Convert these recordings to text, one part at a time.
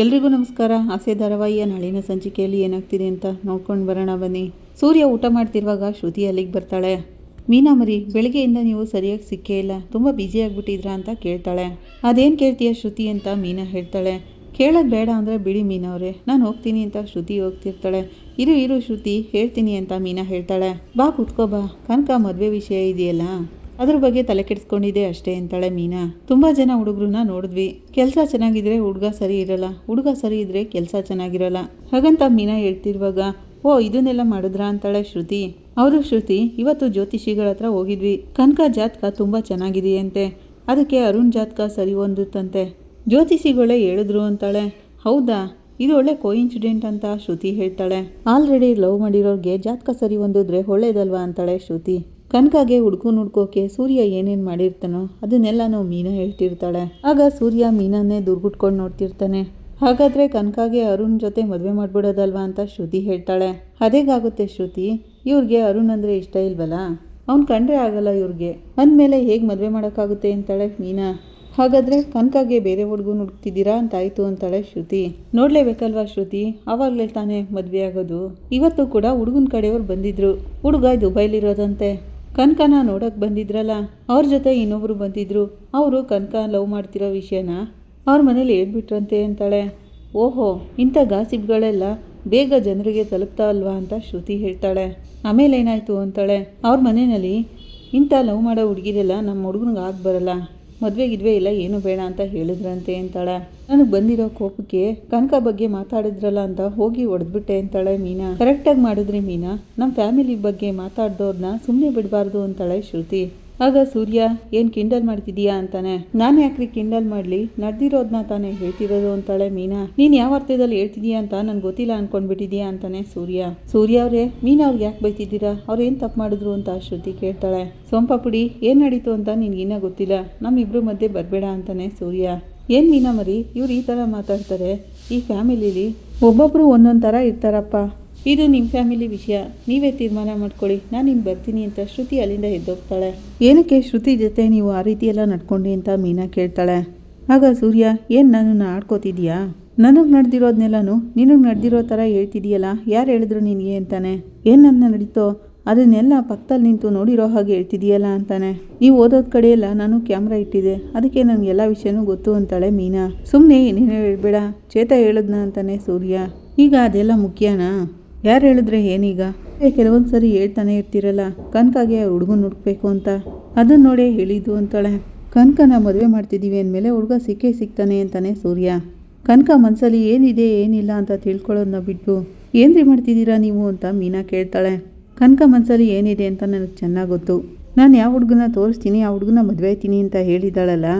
ಎಲ್ರಿಗೂ ನಮಸ್ಕಾರ. ಆಸೆ ಧಾರಾವಾಹಿಯ ನಾಳಿನ ಸಂಚಿಕೆಯಲ್ಲಿ ಏನಾಗ್ತಿದೆ ಅಂತ ನೋಡ್ಕೊಂಡು ಬರೋಣ ಬನ್ನಿ. ಸೂರ್ಯ ಊಟ ಮಾಡ್ತಿರುವಾಗ ಶ್ರುತಿ ಅಲ್ಲಿಗೆ ಬರ್ತಾಳೆ. ಮೀನಾ ಮರಿ ಬೆಳಗ್ಗೆಯಿಂದ ನೀವು ಸರಿಯಾಗಿ ಸಿಕ್ಕೇ ಇಲ್ಲ. ತುಂಬ ಬ್ಯುಸಿ ಆಗಿಬಿಟ್ಟಿದ್ರಾ ಅಂತ ಕೇಳ್ತಾಳೆ. ಅದೇನು ಕೇಳ್ತೀಯ ಶ್ರುತಿ ಅಂತ ಮೀನಾ ಹೇಳ್ತಾಳೆ. ಕೇಳೋದು ಬೇಡ ಅಂದರೆ ಬಿಡಿ ಮೀನವರೇ ನಾನು ಹೋಗ್ತೀನಿ ಅಂತ ಶ್ರುತಿ ಹೋಗ್ತಿರ್ತಾಳೆ. ಇರು ಇರು ಶ್ರುತಿ, ಹೇಳ್ತೀನಿ ಅಂತ ಮೀನಾ ಹೇಳ್ತಾಳೆ. ಬಾ ಕುತ್ಕೋ ಬಾ. ಕನಕ ಮದುವೆ ವಿಷಯ ಇದೆಯಲ್ಲ? ಅದ್ರ ಬಗ್ಗೆ ತಲೆ ಕೆಡಿಸ್ಕೊಂಡಿದೆ ಅಷ್ಟೇ ಅಂತಾಳೆ ಮೀನಾ. ತುಂಬಾ ಜನ ಹುಡುಗರನ್ನ ನೋಡಿದ್ವಿ. ಕೆಲಸ ಚೆನ್ನಾಗಿದ್ರೆ ಹುಡುಗ ಸರಿ ಇರಲ್ಲ, ಹುಡುಗ ಸರಿ ಇದ್ರೆ ಕೆಲಸ ಚೆನ್ನಾಗಿರಲ್ಲ. ಹಾಗಂತ ಮೀನಾ ಹೇಳ್ತಿರುವಾಗ, ಓ, ಇದನ್ನೆಲ್ಲ ಮಾಡಿದ್ರಾ ಅಂತಾಳೆ ಶ್ರುತಿ. ಅವರು ಶ್ರುತಿ, ಇವತ್ತು ಜ್ಯೋತಿಷಿಗಳ ಹತ್ರ ಹೋಗಿದ್ವಿ. ಕನಕ ಜಾತಕ ತುಂಬಾ ಚೆನ್ನಾಗಿದೆಯಂತೆ. ಅದಕ್ಕೆ ಅರುಣ್ ಜಾತಕ ಸರಿ ಹೊಂದುತ್ತಂತೆ. ಜ್ಯೋತಿಷಿಗಳೇ ಹೇಳಿದ್ರು ಅಂತಾಳೆ. ಹೌದಾ? ಇದು ಒಳ್ಳೆ ಕೋಇನ್ಸಿಡೆಂಟ್ ಅಂತ ಶ್ರುತಿ ಹೇಳ್ತಾಳೆ. ಆಲ್ರೆಡಿ ಲವ್ ಮಾಡಿರೋರ್ಗೆ ಜಾತಕ ಸರಿ ಹೊಂದಿದ್ರೆ ಒಳ್ಳೇದಲ್ವಾ ಅಂತಾಳೆ ಶ್ರುತಿ. ಕನಕಾಗೆ ಹುಡುಕು ಹುಡ್ಕೋಕೆ ಸೂರ್ಯ ಏನೇನು ಮಾಡಿರ್ತಾನೋ ಅದನ್ನೆಲ್ಲನೂ ಮೀನಾ ಹೇಳ್ತಿರ್ತಾಳೆ. ಆಗ ಸೂರ್ಯ ಮೀನನ್ನೇ ದುರ್ಗುಟ್ಕೊಂಡು ನೋಡ್ತಿರ್ತಾನೆ. ಹಾಗಾದ್ರೆ ಕನಕಾಗೆ ಅರುಣ್ ಜೊತೆ ಮದುವೆ ಮಾಡ್ಬಿಡೋದಲ್ವಾ ಅಂತ ಶ್ರುತಿ ಹೇಳ್ತಾಳೆ. ಅದೇಗಾಗುತ್ತೆ ಶ್ರುತಿ? ಇವ್ರಿಗೆ ಅರುಣ್ ಅಂದರೆ ಇಷ್ಟ ಇಲ್ವಲ್ಲ? ಅವ್ನು ಕಂಡ್ರೆ ಆಗಲ್ಲ ಇವ್ರಿಗೆ. ಅಂದಮೇಲೆ ಹೇಗೆ ಮದುವೆ ಮಾಡೋಕ್ಕಾಗುತ್ತೆ ಅಂತಾಳೆ ಮೀನಾ. ಹಾಗಾದ್ರೆ ಕನಕಾಗೆ ಬೇರೆ ಹುಡುಗು ಹುಡುಕ್ತಿದ್ದೀರಾ ಅಂತಾಯಿತು ಅಂತಾಳೆ ಶ್ರುತಿ. ನೋಡಲೇಬೇಕಲ್ವಾ ಶ್ರುತಿ? ಆವಾಗಲೇ ತಾನೇ ಮದುವೆ ಆಗೋದು. ಇವತ್ತು ಕೂಡ ಹುಡುಗನ ಕಡೆಯವ್ರು ಬಂದಿದ್ರು. ಹುಡುಗ ದುಬೈಲಿರೋದಂತೆ. ಕನಕನ ನೋಡೋಕ್ಕೆ ಬಂದಿದ್ರಲ್ಲ, ಅವ್ರ ಜೊತೆ ಇನ್ನೊಬ್ರು ಬಂದಿದ್ರು, ಅವರು ಕನಕ ಲವ್ ಮಾಡ್ತಿರೋ ವಿಷಯನ ಅವ್ರ ಮನೇಲಿ ಹೇಳ್ಬಿಟ್ರಂತೆ ಅಂತಾಳೆ. ಓಹೋ, ಇಂಥ ಗಾಸಿಪ್ಗಳೆಲ್ಲ ಬೇಗ ಜನರಿಗೆ ತಲುಪ್ತಾ ಅಲ್ವಾ ಅಂತ ಶ್ರುತಿ ಹೇಳ್ತಾಳೆ. ಆಮೇಲೆ ಏನಾಯಿತು ಅಂತಾಳೆ, ಅವ್ರ ಮನೆಯಲ್ಲಿ ಇಂಥ ಲವ್ ಮಾಡೋ ಹುಡುಗಿರೆಲ್ಲ ನಮ್ಮ ಹುಡುಗನಿಗೆ ಆಗಿ ಬರಲ್ಲ. ಮದುವೆ ಗಿದ್ವೆ ಇಲ್ಲ, ಏನು ಬೇಡ ಅಂತ ಹೇಳಿದ್ರಂತೆ ಅಂತಾಳೆ. ನನಗೆ ಬಂದಿರೋ ಕೋಪಕ್ಕೆ ಕನಕ ಬಗ್ಗೆ ಮಾತಾಡಿದ್ರಲ್ಲ ಅಂತ ಹೋಗಿ ಹೊಡೆದ್ಬಿಟ್ಟೆ ಅಂತಾಳೆ ಮೀನಾ. ಕರೆಕ್ಟಾಗಿ ಮಾಡಿದ್ರಿ ಮೀನಾ ನಮ್ಮ ಫ್ಯಾಮಿಲಿ ಬಗ್ಗೆ ಮಾತಾಡ್ದವ್ರನ್ನ ಸುಮ್ಮನೆ ಬಿಡಬಾರ್ದು ಅಂತಾಳೆ ಶ್ರುತಿ. ಆಗ ಸೂರ್ಯ, ಏನು ಕಿಂಡಲ್ ಮಾಡ್ತಿದೀಯಾ ಅಂತಾನೆ. ನಾನು ಯಾಕ್ರಿ ಕಿಂಡಲ್ ಮಾಡಲಿ? ನಡೆದಿರೋದನ್ನ ತಾನೇ ಹೇಳ್ತಿರೋದು, ಅಂತಾಳೆ ಮೀನಾ. ನೀನು ಯಾವ ಅರ್ಥದಲ್ಲಿ ಹೇಳ್ತಿದೀಯಾ ಅಂತ ನನ್ಗೆ ಗೊತ್ತಿಲ್ಲ ಅನ್ಕೊಂಡ್ಬಿಟ್ಟಿದೀಯಾ ಅಂತಾನೆ ಸೂರ್ಯ. ಸೂರ್ಯ ಅವರೇ, ಮೀನಾ ಅವ್ರಿಗೆ ಯಾಕೆ ಬೈತಿದ್ದೀರಾ? ಅವ್ರು ಏನು ತಪ್ಪು ಮಾಡಿದ್ರು? ಅಂತ ಶ್ರುತಿ ಕೇಳ್ತಾಳೆ. ಸೋಂಪ ಪುಡಿ, ಏನು ನಡೀತು ಅಂತ ನಿನ್ಗಿನ್ನ ಗೊತ್ತಿಲ್ಲ. ನಮ್ಮಿಬ್ರು ಮಧ್ಯೆ ಬರಬೇಡ, ಅಂತಾನೆ ಸೂರ್ಯ. ಏನು ಮೀನಾ ಮರಿ? ಇವ್ರು ಈ ಥರ ಮಾತಾಡ್ತಾರೆ. ಈ ಫ್ಯಾಮಿಲಿಲಿ ಒಬ್ಬೊಬ್ಬರು ಒಂದೊಂದು ಥರ ಇರ್ತಾರಪ್ಪ. ಇದು ನಿಮ್ಮ ಫ್ಯಾಮಿಲಿ ವಿಷಯ. ನೀವೇ ತೀರ್ಮಾನ ಮಾಡ್ಕೊಳ್ಳಿ. ನಾನು ನಿಮ್ಗೆ ಬರ್ತೀನಿ ಅಂತ ಶ್ರುತಿ ಅಲ್ಲಿಂದ ಎದ್ದೋಗ್ತಾಳೆ. ಏನಕ್ಕೆ ಶ್ರುತಿ ಜೊತೆ ನೀವು ಆ ರೀತಿ ಎಲ್ಲ ನಡ್ಕೊಂಡಿ ಅಂತ ಮೀನಾ ಕೇಳ್ತಾಳೆ. ಆಗ ಸೂರ್ಯ, ಏನು ನನ್ನನ್ನು ಆಡ್ಕೋತಿದ್ಯಾ ನನಗೆ ನಡೆದಿರೋದ್ನೆಲ್ಲನೂ ನಿನಗೆ ನಡೆದಿರೋ ಥರ ಹೇಳ್ತಿದೀಯಲ್ಲ ಯಾರು ಹೇಳಿದ್ರು ನಿನಗೆ ಅಂತಾನೆ. ಏನು ನನ್ನ ನಡೀತೋ ಅದನ್ನೆಲ್ಲ ಪಕ್ಕದಲ್ಲಿ ನಿಂತು ನೋಡಿರೋ ಹಾಗೆ ಹೇಳ್ತಿದ್ಯಲ್ಲ ಅಂತಾನೆ. ನೀವು ಓದೋದ್ ಕಡೆಯೆಲ್ಲ ನಾನು ಕ್ಯಾಮ್ರಾ ಇಟ್ಟಿದೆ ಅದಕ್ಕೆ ನನಗೆ ಎಲ್ಲ ವಿಷಯನೂ ಗೊತ್ತು ಅಂತಾಳೆ ಮೀನಾ. ಸುಮ್ಮನೆ ಏನೇನು ಹೇಳ್ಬೇಡ, ಚೇತ ಹೇಳದ್ನ ಅಂತಾನೆ ಸೂರ್ಯ. ಈಗ ಅದೆಲ್ಲ ಮುಖ್ಯನಾ? ಯಾರು ಹೇಳಿದ್ರೆ ಏನೀಗ? ಕೆಲವೊಂದು ಸರಿ ಹೇಳ್ತಾನೆ ಇರ್ತೀರಲ್ಲ, ಕನಕಾಗೆ ಅವ್ರ ಹುಡುಗನ ಹುಡುಕ್ಬೇಕು ಅಂತ. ಅದನ್ನ ನೋಡೇ ಹೇಳಿದ್ದು ಅಂತಾಳೆ. ಕನಕನ ಮದುವೆ ಮಾಡ್ತಿದ್ದೀವಿ ಅಂದಮೇಲೆ ಹುಡುಗ ಸಿಕ್ಕೇ ಸಿಗ್ತಾನೆ ಅಂತಾನೆ ಸೂರ್ಯ. ಕನಕ ಮನಸ್ಸಲ್ಲಿ ಏನಿದೆ, ಏನಿಲ್ಲ ಅಂತ ತಿಳ್ಕೊಳ್ಳೋದನ್ನ ಬಿಟ್ಟು ಏನ್ರಿ ಮಾಡ್ತಿದ್ದೀರಾ ನೀವು ಅಂತ ಮೀನಾ ಕೇಳ್ತಾಳೆ. ಕನಕ ಮನಸ್ಸಲ್ಲಿ ಏನಿದೆ ಅಂತ ನನಗೆ ಚೆನ್ನಾಗಿ ಗೊತ್ತು. ನಾನು ಯಾವ ಹುಡುಗನ ತೋರಿಸ್ತೀನಿ, ಆ ಹುಡುಗನ ಮದುವೆ ಆಯ್ತೀನಿ ಅಂತ ಹೇಳಿದ್ದಾಳಲ್ಲ,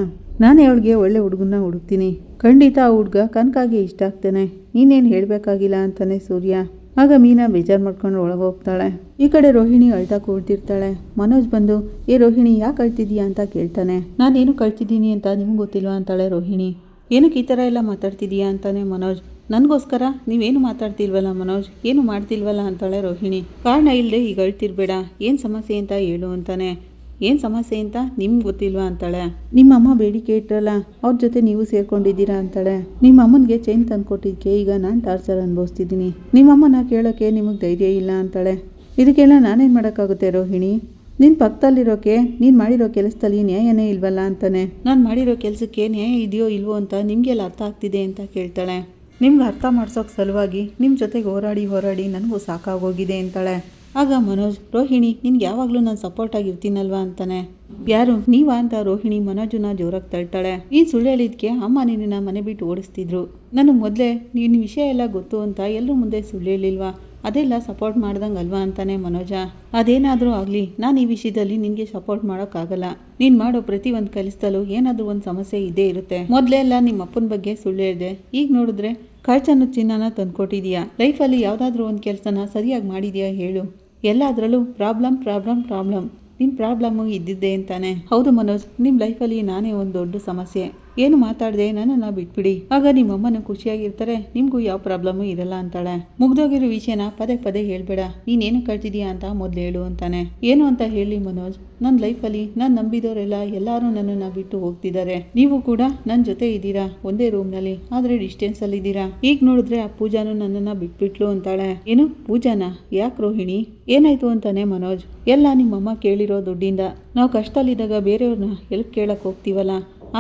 ನಾನು ಅವಳಿಗೆ ಒಳ್ಳೆ ಹುಡುಗನ ಹುಡುಕ್ತೀನಿ. ಖಂಡಿತ ಆ ಹುಡುಗ ಕನಕಾಗೆ ಇಷ್ಟ ಆಗ್ತಾನೆ. ನೀನೇನು ಹೇಳಬೇಕಾಗಿಲ್ಲ ಅಂತಾನೆ ಸೂರ್ಯ. ಆಗ ಮೀನಾ ಬೇಜಾರು ಮಾಡ್ಕೊಂಡು ಒಳಗೆ ಹೋಗ್ತಾಳೆ. ಈ ಕಡೆ ರೋಹಿಣಿ ಅಳ್ತಾ ಕೂಳ್ತಿರ್ತಾಳೆ ಮನೋಜ್ ಬಂದು, ಏ ರೋಹಿಣಿ, ಯಾಕೆ ಅಳ್ತಿದ್ಯಾ ಅಂತ ಕೇಳ್ತಾನೆ. ನಾನೇನು ಕಳ್ತಿದ್ದೀನಿ ಅಂತ ನಿಮ್ಗೆ ಗೊತ್ತಿಲ್ವಾ? ಅಂತಾಳೆ ರೋಹಿಣಿ. ಏನಕ್ಕೆ ಈ ಥರ ಎಲ್ಲ ಮಾತಾಡ್ತಿದೀಯಾ? ಅಂತಾನೆ ಮನೋಜ್. ನನಗೋಸ್ಕರ, ನೀವೇನು ಮಾತಾಡ್ತಿಲ್ವಲ್ಲ ಮನೋಜ್? ಏನು ಮಾಡ್ತಿಲ್ವಲ್ಲ? ಅಂತಾಳೆ ರೋಹಿಣಿ. ಕಾರಣ ಇಲ್ಲದೆ ಈಗ ಅಳ್ತಿರ್ಬೇಡ. ಏನು ಸಮಸ್ಯೆ ಅಂತ ಹೇಳು, ಅಂತಾನೆ. ಏನು ಸಮಸ್ಯೆ ಅಂತ ನಿಮ್ಗೆ ಗೊತ್ತಿಲ್ವಾ ಅಂತಾಳೆ. ನಿಮ್ಮ ಅಮ್ಮ ಬೇಡಿಕೆ ಇಟ್ರಲ್ಲ, ಅವ್ರ ಜೊತೆ ನೀವು ಸೇರ್ಕೊಂಡಿದ್ದೀರಾ ಅಂತಾಳೆ. ನಿಮ್ಮ ಅಮ್ಮನಿಗೆ ಚೈನ್ ತಂದುಕೊಟ್ಟಿದ್ದಕ್ಕೆ ಈಗ ನಾನು ಟಾರ್ಚರ್ ಅನುಭವಿಸ್ತಿದ್ದೀನಿ. ನಿಮ್ಮಮ್ಮನ ಕೇಳೋಕ್ಕೆ ನಿಮಗೆ ಧೈರ್ಯ ಇಲ್ಲ ಅಂತಾಳೆ. ಇದಕ್ಕೆಲ್ಲ ನಾನೇನು ಮಾಡೋಕ್ಕಾಗುತ್ತೆ ರೋಹಿಣಿ? ನಿನ್ನ ಪಕ್ಕದಲ್ಲಿರೋಕೆ, ನೀನು ಮಾಡಿರೋ ಕೆಲಸದಲ್ಲಿ ನ್ಯಾಯನೇ ಇಲ್ವಲ್ಲ ಅಂತಾನೆ. ನಾನು ಮಾಡಿರೋ ಕೆಲಸಕ್ಕೆ ನ್ಯಾಯ ಇದೆಯೋ ಇಲ್ವೋ ಅಂತ ನಿಮಗೆಲ್ಲ ಅರ್ಥ ಆಗ್ತಿದೆ ಅಂತ ಕೇಳ್ತಾಳೆ. ನಿಮ್ಗೆ ಅರ್ಥ ಮಾಡ್ಸೋಕೆ ಸಲುವಾಗಿ ನಿಮ್ಮ ಜೊತೆಗೆ ಹೋರಾಡಿ ಹೋರಾಡಿ ನನಗೂ ಸಾಕಾಗೋಗಿದೆ ಅಂತಾಳೆ. ಆಗ ಮನೋಜ್, ರೋಹಿಣಿ, ನಿನ್ಗೆ ಯಾವಾಗಲೂ ನಾನು ಸಪೋರ್ಟ್ ಆಗಿರ್ತೀನಲ್ವಾ? ಅಂತಾನೆ. ಯಾರು? ನೀವಾ? ಅಂತ ರೋಹಿಣಿ ಮನೋಜನ ಜೋರಾಗಿ ತಳ್ತಾಳೆ. ಈ ಸುಳ್ಳು ಹೇಳಿದ್ಕೆ ಅಮ್ಮ ನಿನ್ನ ಮನೆ ಬಿಟ್ಟು ಓಡಿಸ್ತಿದ್ರು. ನನಗೆ ಮೊದಲೇ ನಿನ್ನ ವಿಷಯ ಎಲ್ಲ ಗೊತ್ತು ಅಂತ ಎಲ್ಲರೂ ಮುಂದೆ ಸುಳ್ಳು ಹೇಳಿಲ್ವಾ? ಅದೆಲ್ಲ ಸಪೋರ್ಟ್ ಮಾಡ್ದಂಗೆ ಅಲ್ವಾ ಅಂತಾನೆ ಮನೋಜ. ಅದೇನಾದರೂ ಆಗಲಿ, ನಾನು ಈ ವಿಷಯದಲ್ಲಿ ನಿನಗೆ ಸಪೋರ್ಟ್ ಮಾಡೋಕ್ಕಾಗಲ್ಲ. ನೀನು ಮಾಡೋ ಪ್ರತಿ ಒಂದು ಕೆಲಸದಲ್ಲೂ ಏನಾದರೂ ಒಂದು ಸಮಸ್ಯೆ ಇದೇ ಇರುತ್ತೆ. ಮೊದಲೆಲ್ಲ ನಿಮ್ಮ ಅಪ್ಪನ ಬಗ್ಗೆ ಸುಳ್ಳು ಹೇಳಿದೆ. ಈಗ ನೋಡಿದ್ರೆ ಖರ್ಚನ್ನು ಚಿನ್ನನ ತಂದ್ಕೊಟ್ಟಿದೀಯಾ? ಲೈಫಲ್ಲಿ ಯಾವುದಾದ್ರೂ ಒಂದು ಕೆಲಸನ ಸರಿಯಾಗಿ ಮಾಡಿದ್ಯಾ ಹೇಳು. ಎಲ್ಲದರಲ್ಲೂ ಪ್ರಾಬ್ಲಮ್ ಪ್ರಾಬ್ಲಮ್ ಪ್ರಾಬ್ಲಮ್. ನಿಮ್ಮ ಪ್ರಾಬ್ಲಮ್ಮು ಇದ್ದಿದ್ದೆ ಅಂತಾನೆ. ಹೌದು ಮನೋಜ್ ನಿಮ್ಮ ಲೈಫಲ್ಲಿ ನಾನೇ ಒಂದು ದೊಡ್ಡ ಸಮಸ್ಯೆ. ಏನು ಮಾತಾಡದೆ? ನನ್ನನ್ನು ಬಿಟ್ಬಿಡಿ. ಆಗ ನಿಮ್ಮಮ್ಮನ ಖುಷಿಯಾಗಿರ್ತಾರೆ. ನಿಮಗೂ ಯಾವ ಪ್ರಾಬ್ಲಮ್ಮು ಇರಲ್ಲ ಅಂತಾಳೆ. ಮುಗ್ದೋಗಿರೋ ವಿಷಯನ ಪದೇ ಪದೇ ಹೇಳ್ಬೇಡ. ನೀನೇನು ಕಳ್ತಿದೀಯಾ ಅಂತ ಮೊದಲು ಹೇಳು ಅಂತಾನೆ. ಏನು ಅಂತ ಹೇಳಿ ಮನೋಜ್. ನನ್ನ ಲೈಫಲ್ಲಿ ನಾನು ನಂಬಿದವರೆಲ್ಲ ಎಲ್ಲರೂ ನನ್ನನ್ನು ಬಿಟ್ಟು ಹೋಗ್ತಿದ್ದಾರೆ. ನೀವು ಕೂಡ ನನ್ನ ಜೊತೆ ಇದ್ದೀರಾ? ಒಂದೇ ರೂಮ್ನಲ್ಲಿ. ಆದರೆ ಡಿಸ್ಟೆನ್ಸಲ್ಲಿ ಇದ್ದೀರಾ? ಈಗ ನೋಡಿದ್ರೆ ಆ ಪೂಜಾನು ನನ್ನನ್ನು ಬಿಟ್ಬಿಟ್ಲು ಅಂತಾಳೆ. ಏನು? ಪೂಜಾನ? ಯಾಕೆ ರೋಹಿಣಿ? ಏನಾಯ್ತು ಅಂತಾನೆ ಮನೋಜ್. ಎಲ್ಲ ನಿಮ್ಮಮ್ಮ ಕೇಳಿರೋ ದುಡ್ಡಿಂದ. ನಾವು ಕಷ್ಟದಲ್ಲಿದ್ದಾಗ ಬೇರೆಯವ್ರನ್ನ ಎಲ್ಪ್ ಕೇಳಕ್ಕೆ ಹೋಗ್ತೀವಲ್ಲ.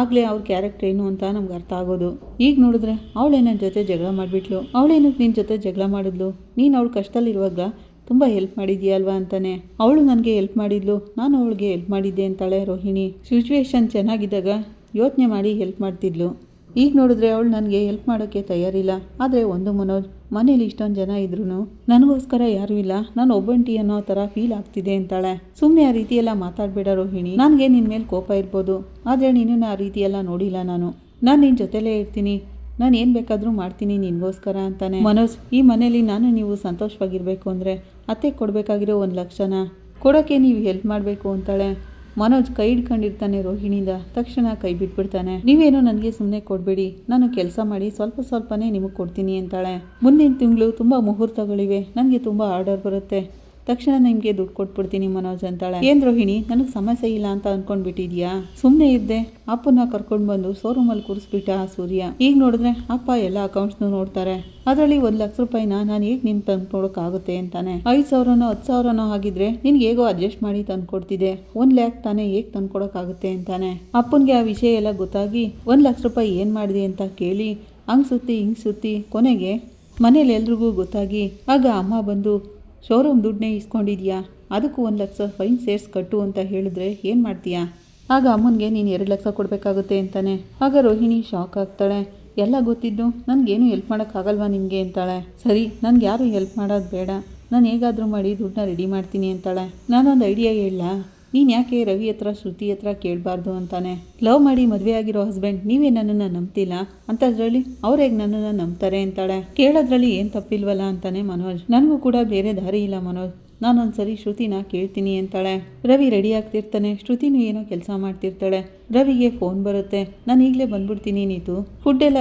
ಆಗಲೇ ಅವ್ರ ಕ್ಯಾರೆಕ್ಟರ್ ಏನು ಅಂತ ನಮ್ಗೆ ಅರ್ಥ ಆಗೋದು. ಈಗ ನೋಡಿದ್ರೆ ಅವಳೇ ನನ್ನ ಜೊತೆ ಜಗಳ ಮಾಡಿಬಿಟ್ಲು? ಅವಳೇನಕ್ಕೆ ನಿನ್ನ ಜೊತೆ ಜಗಳ ಮಾಡಿದ್ಲು? ನೀನು ಅವಳು ಕಷ್ಟದಲ್ಲಿರುವಾಗ ತುಂಬ ಹೆಲ್ಪ್ ಮಾಡಿದ್ಯಾ ಅಲ್ವಾ ಅಂತಾನೆ. ಅವಳು ನನಗೆ ಹೆಲ್ಪ್ ಮಾಡಿದ್ಲು, ನಾನು ಅವಳಿಗೆ ಹೆಲ್ಪ್ ಮಾಡಿದ್ದೆ ಅಂತಾಳೆ ರೋಹಿಣಿ. ಸಿಚುವೇಶನ್ ಚೆನ್ನಾಗಿದ್ದಾಗ ಯೋಚನೆ ಮಾಡಿ ಹೆಲ್ಪ್ ಮಾಡ್ತಿದ್ಲು. ಈಗ ನೋಡಿದ್ರೆ ಅವಳು ನನಗೆ ಹೆಲ್ಪ್ ಮಾಡೋಕ್ಕೆ ತಯಾರಿಲ್ಲ. ಆದರೆ ಒಂದು ಮನೋಜ್, ಮನೇಲಿ ಇಷ್ಟೊಂದು ಜನ ಇದ್ರೂ ನನಗೋಸ್ಕರ ಯಾರೂ ಇಲ್ಲ. ನಾನು ಒಬ್ಬಂಟಿ ಅನ್ನೋ ಥರ ಫೀಲ್ ಆಗ್ತಿದೆ ಅಂತಾಳೆ. ಸುಮ್ಮನೆ ಆ ರೀತಿಯೆಲ್ಲ ಮಾತಾಡ್ಬೇಡ ರೋಹಿಣಿ. ನನಗೆ ನಿನ್ನ ಮೇಲೆ ಕೋಪ ಇರ್ಬೋದು. ಆದರೆ ನೀನು ಆ ರೀತಿಯೆಲ್ಲ ನೋಡಿಲ್ಲ ನಾನು. ನಾನು ನಿನ್ನ ಜೊತೆಲೇ ಇರ್ತೀನಿ. ನಾನು ಏನು ಬೇಕಾದರೂ ಮಾಡ್ತೀನಿ ನಿನಗೋಸ್ಕರ ಅಂತಾನೆ. ಮನೋಜ್, ಈ ಮನೇಲಿ ನಾನು ನೀವು ಸಂತೋಷವಾಗಿರಬೇಕು ಅಂದರೆ ಅತ್ತೆ ಕೊಡಬೇಕಾಗಿರೋ ಒಂದು ಲಕ್ಷನ ಕೊಡೋಕ್ಕೆ ನೀವು ಹೆಲ್ಪ್ ಮಾಡಬೇಕು ಅಂತಾಳೆ. ಮನೋಜ್ ಕೈ ಹಿಡ್ಕೊಂಡಿರ್ತಾನೆ ರೋಹಿಣಿಯಿಂದ. ತಕ್ಷಣ ಕೈ ಬಿಟ್ಬಿಡ್ತಾನೆ. ನೀವೇನು ನನಗೆ ಸುಮ್ಮನೆ ಕೊಡಬೇಡಿ. ನಾನು ಕೆಲಸ ಮಾಡಿ ಸ್ವಲ್ಪ ಸ್ವಲ್ಪನೇ ನಿಮಗೆ ಕೊಡ್ತೀನಿ ಅಂತಾಳೆ. ಮುಂದಿನ ತಿಂಗಳು ತುಂಬ ಮುಹೂರ್ತಗಳಿವೆ. ನನಗೆ ತುಂಬ ಆರ್ಡರ್ ಬರುತ್ತೆ. ತಕ್ಷಣ ನಿಮಗೆ ದುಡ್ಡು ಕೊಟ್ಬಿಡ್ತೀನಿ ಮನೋಜ್ ಅಂತಾಳೆ. ಏನ್ ರೋಹಿಣಿ, ನನಗೆ ಸಮಸ್ಯೆ ಇಲ್ಲ ಅಂತ ಅನ್ಕೊಂಡ್ಬಿಟ್ಟಿದ್ಯಾ? ಸುಮ್ಮನೆ ಇದ್ದೆ. ಅಪ್ಪನ ಕರ್ಕೊಂಡು ಬಂದು ಶೋರೂಮಲ್ಲಿ ಕೂರಿಸ್ಬಿಟ್ಟ ಸೂರ್ಯ. ಈಗ ನೋಡಿದ್ರೆ ಅಪ್ಪ ಎಲ್ಲ ಅಕೌಂಟ್ಸ್ನು ನೋಡ್ತಾರೆ. ಅದರಲ್ಲಿ ಒಂದು ಲಕ್ಷ ರೂಪಾಯಿನ ನಾನು ಹೇಗೆ ನಿನ್ ತಂದು ಕೊಡೋಕ್ಕಾಗುತ್ತೆ ಅಂತಾನೆ. ಐದು ಸಾವಿರನೋ, ಹತ್ತು ಸಾವಿರನೋ ಆಗಿದ್ರೆ ನಿನ್ಗೆ ಹೇಗೋ ಅಡ್ಜಸ್ಟ್ ಮಾಡಿ ತಂದು ಕೊಡ್ತಿದೆ ಒಂದು ಲ್ಯಾಕ್ ತಾನೇ ಹೇಗೆ ತಂದು ಕೊಡೋಕ್ಕಾಗುತ್ತೆ ಅಂತಾನೆ. ಅಪ್ಪನಿಗೆ ಆ ವಿಷಯ ಎಲ್ಲ ಗೊತ್ತಾಗಿ ಒಂದು ಲಕ್ಷ ರೂಪಾಯಿ ಏನು ಮಾಡಿದೆ ಅಂತ ಕೇಳಿ, ಹಂಗೆ ಸುತ್ತಿ, ಹಿಂಗೆ ಸುತ್ತಿ ಕೊನೆಗೆ ಮನೇಲಿ ಎಲ್ರಿಗೂ ಗೊತ್ತಾಗಿ ಆಗ ಅಮ್ಮ ಬಂದು ಶೋರೂಮ್ ದುಡ್ಡನ್ನೇ ಇಸ್ಕೊಂಡಿದ್ಯಾ? ಅದಕ್ಕೂ ಒಂದು ಲಕ್ಷ ಫೈನ್ ಸೇರ್ಸ್ ಕಟ್ಟು ಅಂತ ಹೇಳಿದ್ರೆ ಏನು ಮಾಡ್ತೀಯಾ? ಆಗ ಅಮ್ಮನಿಗೆ ನೀನು ಎರಡು ಲಕ್ಷ ಕೊಡಬೇಕಾಗುತ್ತೆ ಅಂತಾನೆ. ಆಗ ರೋಹಿಣಿ ಶಾಕ್ ಆಗ್ತಾಳೆ. ಎಲ್ಲ ಗೊತ್ತಿದ್ದು ನನಗೇನು ಹೆಲ್ಪ್ ಮಾಡೋಕ್ಕಾಗಲ್ವಾ ನಿಮಗೆ ಅಂತಾಳೆ. ಸರಿ, ನನಗೆ ಯಾರು ಹೆಲ್ಪ್ ಮಾಡೋದು ಬೇಡ. ನಾನು ಹೇಗಾದರೂ ಮಾಡಿ ದುಡ್ಡನ್ನ ರೆಡಿ ಮಾಡ್ತೀನಿ ಅಂತಾಳೆ. ನಾನೊಂದು ಐಡಿಯಾ ಹೇಳಲಾ? ನೀನು ಯಾಕೆ ರವಿ ಹತ್ರ, ಶ್ರುತಿ ಹತ್ರ ಕೇಳಬಾರ್ದು ಅಂತಾನೆ? ಲವ್ ಮಾಡಿ ಮದುವೆ ಆಗಿರೋ ಹಸ್ಬೆಂಡ್ ನೀವೇ ನನ್ನನ್ನು ನಂಬ್ತಿಲ್ಲ? ಅಂಥದ್ರಲ್ಲಿ ಅವ್ರು ಹೇಗೆ ನನ್ನನ್ನು ನಂಬ್ತಾರೆ ಅಂತಾಳೆ? ಕೇಳೋದ್ರಲ್ಲಿ ಏನು ತಪ್ಪಿಲ್ವಲ್ಲ ಅಂತಾನೆ ಮನೋಜ್. ನನಗೂ ಕೂಡ ಬೇರೆ ದಾರಿ ಇಲ್ಲ ಮನೋಜ್. ನಾನೊಂದ್ಸರಿ ಶ್ರುತಿನ ಕೇಳ್ತೀನಿ ಅಂತಾಳೆ. ರವಿ ರೆಡಿ ಆಗ್ತಿರ್ತಾನೆ. ಶ್ರುತಿನೂ ಏನೋ ಕೆಲಸ ಮಾಡ್ತಿರ್ತಾಳೆ. ರವಿಗೆ ಫೋನ್ ಬರುತ್ತೆ. ನಾನು ಈಗಲೇ ಬಂದ್ಬಿಡ್ತೀನಿ ನೀತು. ಫುಡ್ ಎಲ್ಲ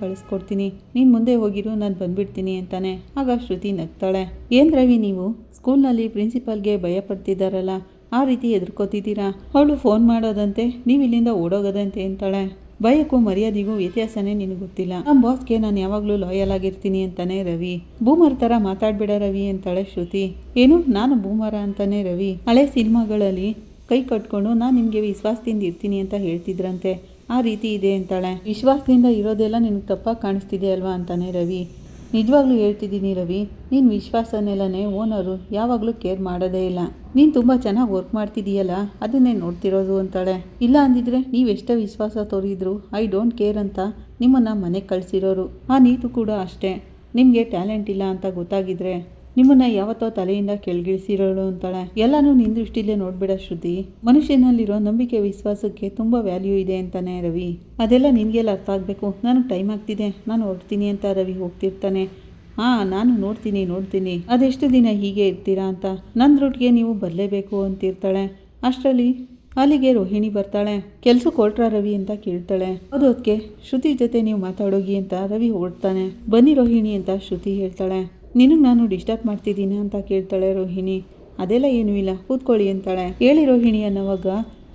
ಕಳಿಸ್ಕೊಡ್ತೀನಿ. ನೀನು ಮುಂದೆ ಹೋಗಿರು, ನಾನು ಬಂದ್ಬಿಡ್ತೀನಿ ಅಂತಾನೆ. ಆಗ ಶ್ರುತಿ ನಗ್ತಾಳೆ. ಏನು ರವಿ ನೀವು? ಸ್ಕೂಲ್ನಲ್ಲಿ ಪ್ರಿನ್ಸಿಪಾಲ್ಗೆ ಭಯ ಪಡ್ತಿದ್ದಾರಲ್ಲ ಆ ರೀತಿ ಎದುರ್ಕೋತಿದ್ದೀರಾ? ಅವಳು ಫೋನ್ ಮಾಡೋದಂತೆ, ನೀವು ಇಲ್ಲಿಂದ ಓಡೋಗೋದಂತೆ ಅಂತಾಳೆ. ಭಯಕ್ಕೂ ಮರ್ಯಾದೆಗೂ ವ್ಯತ್ಯಾಸನೇ ನಿನಗೆ ಗೊತ್ತಿಲ್ಲ. ನಮ್ಮ ಬಾಸ್ಗೆ ನಾನು ಯಾವಾಗಲೂ ಲಾಯಲ್ ಆಗಿರ್ತೀನಿ ಅಂತಾನೆ ರವಿ. ಬೂಮರ್ ಥರ ಮಾತಾಡ್ಬೇಡ ರವಿ ಅಂತಾಳೆ ಶ್ರುತಿ. ಏನು, ನಾನು ಬೂಮರ ಅಂತಾನೆ ರವಿ. ಹಳೆ ಸಿನಿಮಾಗಳಲ್ಲಿ ಕೈ ಕಟ್ಕೊಂಡು ನಾನು ನಿಮಗೆ ವಿಶ್ವಾಸದಿಂದ ಇರ್ತೀನಿ ಅಂತ ಹೇಳ್ತಿದ್ರಂತೆ. ಆ ರೀತಿ ಇದೆ ಅಂತಾಳೆ. ವಿಶ್ವಾಸದಿಂದ ಇರೋದೆಲ್ಲ ನಿನಗೆ ತಪ್ಪಾಗಿ ಕಾಣಿಸ್ತಿದೆ ಅಲ್ವಾ ಅಂತಾನೆ ರವಿ. ನಿಜವಾಗ್ಲೂ ಹೇಳ್ತಿದ್ದೀನಿ ರವಿ, ನೀನು ವಿಶ್ವಾಸನೆಲ್ಲನೇ ಓನರು ಯಾವಾಗಲೂ ಕೇರ್ ಮಾಡೋದೇ ಇಲ್ಲ. ನೀನು ತುಂಬ ಚೆನ್ನಾಗಿ ವರ್ಕ್ ಮಾಡ್ತಿದೀಯಲ್ಲ, ಅದನ್ನೇ ನೋಡ್ತಿರೋದು ಅಂತಾಳೆ. ಇಲ್ಲ ಅಂದಿದ್ರೆ ನೀವೆಷ್ಟೇ ವಿಶ್ವಾಸ ತೋರಿದ್ರು ಐ ಡೋಂಟ್ ಕೇರ್ ಅಂತ ನಿಮ್ಮನ್ನು ಮನೆಗೆ ಕಳಿಸಿರೋರು. ಆ ನೀತು ಕೂಡ ಅಷ್ಟೇ. ನಿಮಗೆ ಟ್ಯಾಲೆಂಟ್ ಇಲ್ಲ ಅಂತ ಗೊತ್ತಾಗಿದ್ರೆ ನಿಮ್ಮನ್ನ ಯಾವತ್ತೋ ತಲೆಯಿಂದ ಕೆಳಗಿಳಿಸಿರೋಳು ಅಂತಾಳೆ. ಎಲ್ಲನೂ ನಿನ್ನ ದೃಷ್ಟಿಲೇ ನೋಡ್ಬೇಡ ಶ್ರುತಿ. ಮನುಷ್ಯನಲ್ಲಿರೋ ನಂಬಿಕೆ ವಿಶ್ವಾಸಕ್ಕೆ ತುಂಬ ವ್ಯಾಲ್ಯೂ ಇದೆ ಅಂತಾನೆ ರವಿ. ಅದೆಲ್ಲ ನಿನಗೆಲ್ಲ ಅರ್ಥ ಆಗಬೇಕು. ನನಗೆ ಟೈಮ್ ಆಗ್ತಿದೆ. ನಾನು ಹೊರಡ್ತೀನಿ ಅಂತ ರವಿ ಹೋಗ್ತಿರ್ತಾನೆ. ಹಾಂ ನಾನು ನೋಡ್ತೀನಿ ನೋಡ್ತೀನಿ. ಅದೆಷ್ಟು ದಿನ ಹೀಗೆ ಇರ್ತೀರಾ ಅಂತ. ನನ್ನ ರೂಟ್ಗೆ ನೀವು ಬರಲೇಬೇಕು ಅಂತಿರ್ತಾಳೆ. ಅಷ್ಟರಲ್ಲಿ ಅಲ್ಲಿಗೆ ರೋಹಿಣಿ ಬರ್ತಾಳೆ. ಕೆಲ್ಸಕ್ಕೆ ಹೊರಟ್ರ ರವಿ ಅಂತ ಕೇಳ್ತಾಳೆ. ಅದು ಅದಕ್ಕೆ ಶ್ರುತಿ ಜೊತೆ ನೀವು ಮಾತಾಡೋಗಿ ಅಂತ ರವಿ ಹೊರಡ್ತಾನೆ. ಬನ್ನಿ ರೋಹಿಣಿ ಅಂತ ಶ್ರುತಿ ಹೇಳ್ತಾಳೆ. ನಿನಗೆ ನಾನು ಡಿಸ್ಟರ್ಬ್ ಮಾಡ್ತಿದ್ದೀನಿ ಅಂತ ಕೇಳ್ತಾಳೆ ರೋಹಿಣಿ. ಅದೆಲ್ಲ ಏನೂ ಇಲ್ಲ, ಕೂತ್ಕೊಳ್ಳಿ ಅಂತಾಳೆ. ಹೇಳಿ ರೋಹಿಣಿ ಅನ್ನೋವಾಗ,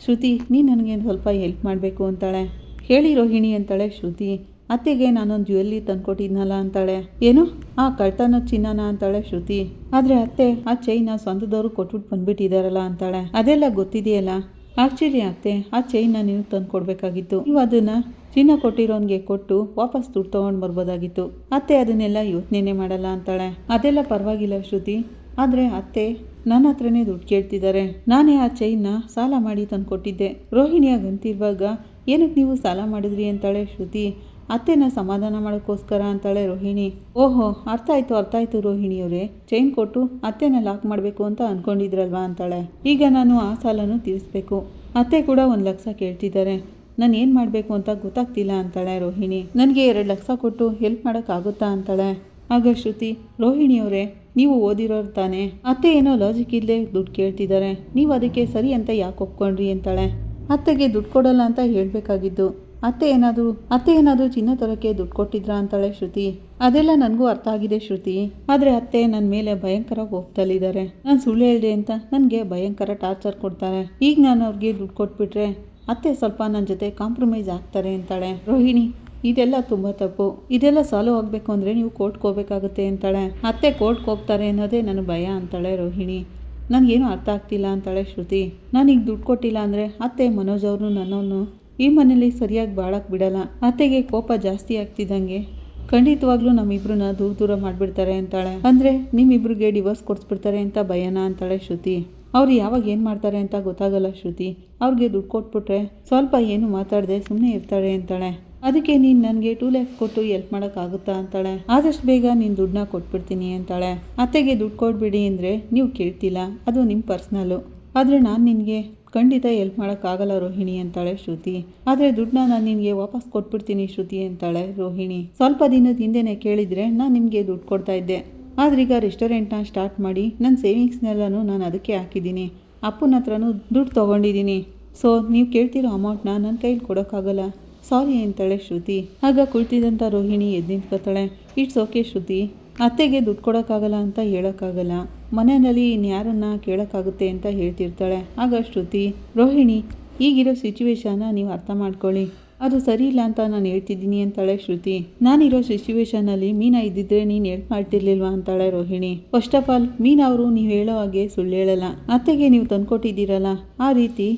ಶ್ರುತಿ, ನೀನು ನನಗೆ ಸ್ವಲ್ಪ ಹೆಲ್ಪ್ ಮಾಡಬೇಕು? ಅಂತಾಳೆ. ಹೇಳಿ ರೋಹಿಣಿ, ಅಂತಾಳೆ ಶ್ರುತಿ. ಅತ್ತೆಗೆ ನಾನೊಂದು ಜ್ಯುವೆಲ್ಲಿ ತಂದ್ಕೊಟ್ಟಿದ್ನಲ್ಲ, ಅಂತಾಳೆ. ಏನು? ಆ ಕಳ್ತನ ಚಿನ್ನನ, ಅಂತಾಳೆ ಶ್ರುತಿ. ಆದರೆ ಅತ್ತೆ, ಆ ಚೈನ ಸ್ವಂತದವರು ಕೊಟ್ಬಿಟ್ಟು ಬಂದ್ಬಿಟ್ಟಿದಾರಲ್ಲ, ಅಂತಾಳೆ. ಅದೆಲ್ಲ ಗೊತ್ತಿದೆಯಲ್ಲ? ಆಕ್ಚುಲಿ ಅತ್ತೆ, ಆ ಚೈನ್ನ ನೀವು ತಂದು ಕೊಡಬೇಕಾಗಿತ್ತು. ನೀವು ಅದನ್ನು ಚಿನ್ನ ಕೊಟ್ಟಿರೋನ್ಗೆ ಕೊಟ್ಟು ವಾಪಸ್ ದುಡ್ಡು ತೊಗೊಂಡು ಬರ್ಬೋದಾಗಿತ್ತು. ಅತ್ತೆ ಅದನ್ನೆಲ್ಲ ಯೋಚನೆ ಮಾಡಲ್ಲ ಅಂತಾಳೆ. ಅದೆಲ್ಲ ಪರವಾಗಿಲ್ಲ ಶ್ರುತಿ. ಆದರೆ ಅತ್ತೆ ನನ್ನ ಹತ್ರನೇ ದುಡ್ಡು ಕೇಳ್ತಿದ್ದಾರೆ. ನಾನೇ ಆ ಚೈನ್ನ ಸಾಲ ಮಾಡಿ ತಂದು ಕೊಟ್ಟಿದ್ದೆ ರೋಹಿಣಿಯಾಗಂತಿರುವಾಗ ಏನಕ್ಕೆ ನೀವು ಸಾಲ ಮಾಡಿದ್ರಿ? ಅಂತಾಳೆ ಶ್ರುತಿ. ಅತ್ತೆನ ಸಮಾಧಾನ ಮಾಡೋಕ್ಕೋಸ್ಕರ ಅಂತಾಳೆ ರೋಹಿಣಿ. ಓಹೋ, ಅರ್ಥ ಆಯ್ತು ಅರ್ಥ ಆಯ್ತು ರೋಹಿಣಿಯವರೇ ಚೈನ್ ಕೊಟ್ಟು ಅತ್ತೆನ ಲಾಕ್ ಮಾಡಬೇಕು ಅಂತ ಅನ್ಕೊಂಡಿದ್ರಲ್ವಾ ಅಂತಾಳೆ. ಈಗ ನಾನು ಆ ಸಾಲನು ತೀರಿಸ್ಬೇಕು. ಅತ್ತೆ ಕೂಡ ಒಂದು ಲಕ್ಷ ಕೇಳ್ತಿದ್ದಾರೆ. ನಾನು ಏನು ಮಾಡಬೇಕು ಅಂತ ಗೊತ್ತಾಗ್ತಿಲ್ಲ ಅಂತಾಳೆ ರೋಹಿಣಿ. ನನಗೆ ಎರಡು ಲಕ್ಷ ಕೊಟ್ಟು ಹೆಲ್ಪ್ ಮಾಡೋಕ್ಕಾಗುತ್ತಾ ಅಂತಾಳೆ. ಆಗ ಶ್ರುತಿ ರೋಹಿಣಿಯವರೇ ನೀವು ಓದಿರೋರು ತಾನೆ. ಅತ್ತೆ ಏನೋ ಲಾಜಿಕ್ ಇಲ್ಲದೆ ದುಡ್ಡು ಕೇಳ್ತಿದ್ದಾರೆ. ನೀವು ಅದಕ್ಕೆ ಸರಿ ಅಂತ ಯಾಕೆ ಒಪ್ಕೊಂಡ್ರಿ? ಅಂತಾಳೆ. ಅತ್ತೆಗೆ ದುಡ್ಡು ಕೊಡಲ್ಲ ಅಂತ ಹೇಳಬೇಕಾಗಿದ್ದು. ಅತ್ತೆ ಏನಾದರೂ ಅತ್ತೆ ಏನಾದರೂ ಚಿನ್ನ ತರೋಕ್ಕೆ ದುಡ್ಡು ಕೊಟ್ಟಿದ್ರಾ ಅಂತಾಳೆ ಶ್ರುತಿ. ಅದೆಲ್ಲ ನನಗೂ ಅರ್ಥ ಆಗಿದೆ ಶ್ರುತಿ. ಆದರೆ ಅತ್ತೆ ನನ್ನ ಮೇಲೆ ಭಯಂಕರ ಹೋಗ್ತಲಿದ್ದಾರೆ ನಾನು ಸುಳ್ಳು ಹೇಳಿದೆ ಅಂತ ನನಗೆ ಭಯಂಕರ ಟಾರ್ಚರ್ ಕೊಡ್ತಾರೆ. ಈಗ ನಾನು ಅವ್ರಿಗೆ ದುಡ್ಡು ಕೊಟ್ಬಿಟ್ರೆ ಅತ್ತೆ ಸ್ವಲ್ಪ ನನ್ನ ಜೊತೆ ಕಾಂಪ್ರಮೈಸ್ ಆಗ್ತಾರೆ ಅಂತಾಳೆ. ರೋಹಿಣಿ, ಇದೆಲ್ಲ ತುಂಬ ತಪ್ಪು. ಇದೆಲ್ಲ ಸಾಲ್ವ್ ಆಗಬೇಕು ಅಂದರೆ ನೀವು ಕೋರ್ಟ್ಗೆ ಹೋಗ್ಬೇಕಾಗುತ್ತೆ ಅಂತಾಳೆ. ಅತ್ತೆ ಕೋರ್ಟ್ಗೆ ಹೋಗ್ತಾರೆ ಅನ್ನೋದೇ ನನ್ನ ಭಯ ಅಂತಾಳೆ ರೋಹಿಣಿ. ನನಗೇನು ಅರ್ಥ ಆಗ್ತಿಲ್ಲ ಅಂತಾಳೆ ಶ್ರುತಿ. ನಾನೀಗ ದುಡ್ಡು ಕೊಟ್ಟಿಲ್ಲ ಅಂದರೆ ಅತ್ತೆ ಮನೋಜ್ ಅವ್ರನ್ನು ನನ್ನನ್ನು ಈ ಮನೇಲಿ ಸರಿಯಾಗಿ ಬಾಳಕ್ಕೆ ಬಿಡಲ್ಲ. ಅತ್ತೆಗೆ ಕೋಪ ಜಾಸ್ತಿ ಆಗ್ತಿದ್ದಂಗೆ. ಖಂಡಿತವಾಗ್ಲೂ ನಮ್ಮಿಬ್ರನ್ನ ದೂರ ದೂರ ಮಾಡಿಬಿಡ್ತಾರೆ ಅಂತಾಳೆ. ಅಂದರೆ ನಿಮ್ಮಿಬ್ರಿಗೆ ಡಿವೋರ್ಸ್ ಕೊಡಿಸ್ಬಿಡ್ತಾರೆ ಅಂತ ಭಯನ ಅಂತಾಳೆ ಶ್ರುತಿ. ಅವ್ರು ಯಾವಾಗ ಏನು ಮಾಡ್ತಾರೆ ಅಂತ ಗೊತ್ತಾಗಲ್ಲ ಶ್ರುತಿ. ಅವ್ರಿಗೆ ದುಡ್ಡು ಕೊಟ್ಬಿಟ್ರೆ ಸ್ವಲ್ಪ ಏನು ಮಾತಾಡದೆ ಸುಮ್ಮನೆ ಇರ್ತಾಳೆ ಅಂತಾಳೆ. ಅದಕ್ಕೆ ನೀನು ನನಗೆ ಟೂ ಲ್ಯಾಕ್ಸ್ ಕೊಟ್ಟು ಎಲ್ಪ್ ಮಾಡೋಕ್ಕಾಗುತ್ತಾ ಅಂತಾಳೆ. ಆದಷ್ಟು ಬೇಗ ನೀನು ದುಡ್ಡನ್ನ ಕೊಟ್ಬಿಡ್ತೀನಿ ಅಂತಾಳೆ. ಅತ್ತೆಗೆ ದುಡ್ಡು ಕೊಡ್ಬಿಡಿ ಅಂದರೆ ನೀವು ಕೇಳ್ತಿಲ್ಲ. ಅದು ನಿಮ್ಮ ಪರ್ಸ್ನಲ್ಲು ಆದರೆ ನಾನು ನಿನಗೆ ಖಂಡಿತ ಎಲ್ಪ್ ಮಾಡೋಕ್ಕಾಗಲ್ಲ ರೋಹಿಣಿ ಅಂತಾಳೆ ಶ್ರುತಿ. ಆದರೆ ದುಡ್ಡನ್ನ ನಾನು ನಿನಗೆ ವಾಪಸ್ ಕೊಟ್ಬಿಡ್ತೀನಿ ಶ್ರುತಿ ಅಂತಾಳೆ ರೋಹಿಣಿ. ಸ್ವಲ್ಪ ದಿನದ ಹಿಂದೆನೇ ಕೇಳಿದರೆ ನಾನು ನಿಮಗೆ ದುಡ್ಡು ಕೊಡ್ತಾ ಇದ್ದೆ. ಆದ್ರೀಗ ರೆಸ್ಟೋರೆಂಟ್ನ ಸ್ಟಾರ್ಟ್ ಮಾಡಿ ನನ್ನ ಸೇವಿಂಗ್ಸ್ನೆಲ್ಲನೂ ನಾನು ಅದಕ್ಕೆ ಹಾಕಿದ್ದೀನಿ. ಅಪ್ಪನ ಹತ್ರನೂ ದುಡ್ಡು ತೊಗೊಂಡಿದ್ದೀನಿ. ಸೊ ನೀವು ಕೇಳ್ತಿರೋ ಅಮೌಂಟ್ನ ನನ್ನ ಕೈಲಿ ಕೊಡೋಕ್ಕಾಗಲ್ಲ. ಸಾರಿ ಅಂತಾಳೆ ಶ್ರುತಿ. ಆಗ ಕುಳಿತಿದ್ದಂಥ ರೋಹಿಣಿ ಎದ್ದು ನಿಂತ್ಕೊತಾಳೆ. ಇಟ್ಸ್ ಓಕೆ ಶ್ರುತಿ. ಅತ್ತೆಗೆ ದುಡ್ಡು ಕೊಡೋಕ್ಕಾಗಲ್ಲ ಅಂತ ಹೇಳೋಕ್ಕಾಗಲ್ಲ. ಮನೆಯಲ್ಲಿ ಇನ್ಯಾರನ್ನ ಕೇಳೋಕ್ಕಾಗುತ್ತೆ ಅಂತ ಹೇಳ್ತಿರ್ತಾಳೆ. ಆಗ ಶ್ರುತಿ, ರೋಹಿಣಿ, ಈಗಿರೋ ಸಿಚುವೇಶನ್ನ ನೀವು ಅರ್ಥ ಮಾಡ್ಕೊಳ್ಳಿ. ಅದು ಸರಿ ಇಲ್ಲ ಅಂತ ನಾನು ಹೇಳ್ತಿದ್ದೀನಿ ಅಂತಾಳೆ ಶ್ರುತಿ. ನಾನಿರೋ ಸಿಚುವೇಶನಲ್ಲಿ ಮೀನಾ ಇದ್ದಿದ್ರೆ ನೀನು ಹೆಲ್ಪ್ ಮಾಡ್ತಿರ್ಲಿಲ್ವಾ? ಅಂತಾಳೆ Rohini. First of all Meena ಅವರು ನೀವು ಹೇಳೋ ಹಾಗೆ ಸುಳ್ಳು ಹೇಳಲ್ಲ. ಅತ್ತೆಗೆ ನೀವು ತಂದ್ಕೊಟ್ಟಿದ್ದೀರಲ್ಲ, ಆ ರೀತಿ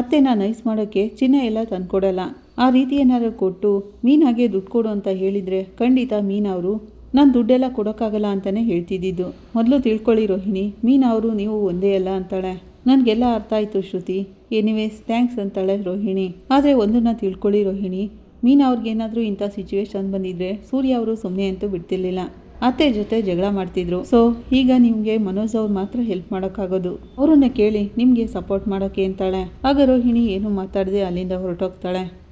ಅತ್ತೆನ ನೈಸ್ ಮಾಡೋಕ್ಕೆ ಚಿನ್ನ ಎಲ್ಲ ತಂದ್ಕೊಡಲ್ಲ. ಆ ರೀತಿ ಏನಾದ್ರು ಕೊಟ್ಟು ಮೀನಾಗೆ ದುಡ್ಡು ಕೊಡು ಅಂತ ಹೇಳಿದರೆ ಖಂಡಿತ ಮೀನಾ ಅವರು ನಾನು ದುಡ್ಡೆಲ್ಲ ಕೊಡೋಕ್ಕಾಗಲ್ಲ ಅಂತಲೇ ಹೇಳ್ತಿದ್ದಿದ್ದು. ಮೊದಲು ತಿಳ್ಕೊಳ್ಳಿ ರೋಹಿಣಿ, ಮೀನಾ ಅವರು ನೀವು ಒಂದೇ ಅಲ್ಲ ಅಂತಾಳೆ. ನನಗೆಲ್ಲ ಅರ್ಥ ಆಯಿತು ಶ್ರುತಿ. ಎನಿವೇಸ್, ಥ್ಯಾಂಕ್ಸ್ ಅಂತಾಳೆ ರೋಹಿಣಿ. ಆದರೆ ಒಂದನ್ನ ತಿಳ್ಕೊಳ್ಳಿ ರೋಹಿಣಿ, ಮೀನಾ ಅವ್ರಿಗೇನಾದರೂ ಇಂಥ ಸಿಚುವೇಶನ್ ಬಂದಿದ್ರೆ ಸೂರ್ಯ ಅವರು ಸುಮ್ಮನೆ ಅಂತೂ ಬಿಡ್ತಿರ್ಲಿಲ್ಲ. ಅತ್ತೆ ಜೊತೆ ಜಗಳ ಮಾಡ್ತಿದ್ರು. ಸೊ ಈಗ ನಿಮಗೆ ಮನೋಜ್ ಅವ್ರು ಮಾತ್ರ ಹೆಲ್ಪ್ ಮಾಡೋಕ್ಕಾಗೋದು. ಅವರನ್ನ ಕೇಳಿ ನಿಮಗೆ ಸಪೋರ್ಟ್ ಮಾಡೋಕ್ಕೆ ಅಂತಾಳೆ. ಆಗ ರೋಹಿಣಿ ಏನು ಮಾತಾಡದೆ ಅಲ್ಲಿಂದ ಹೊರಟೋಗ್ತಾಳೆ.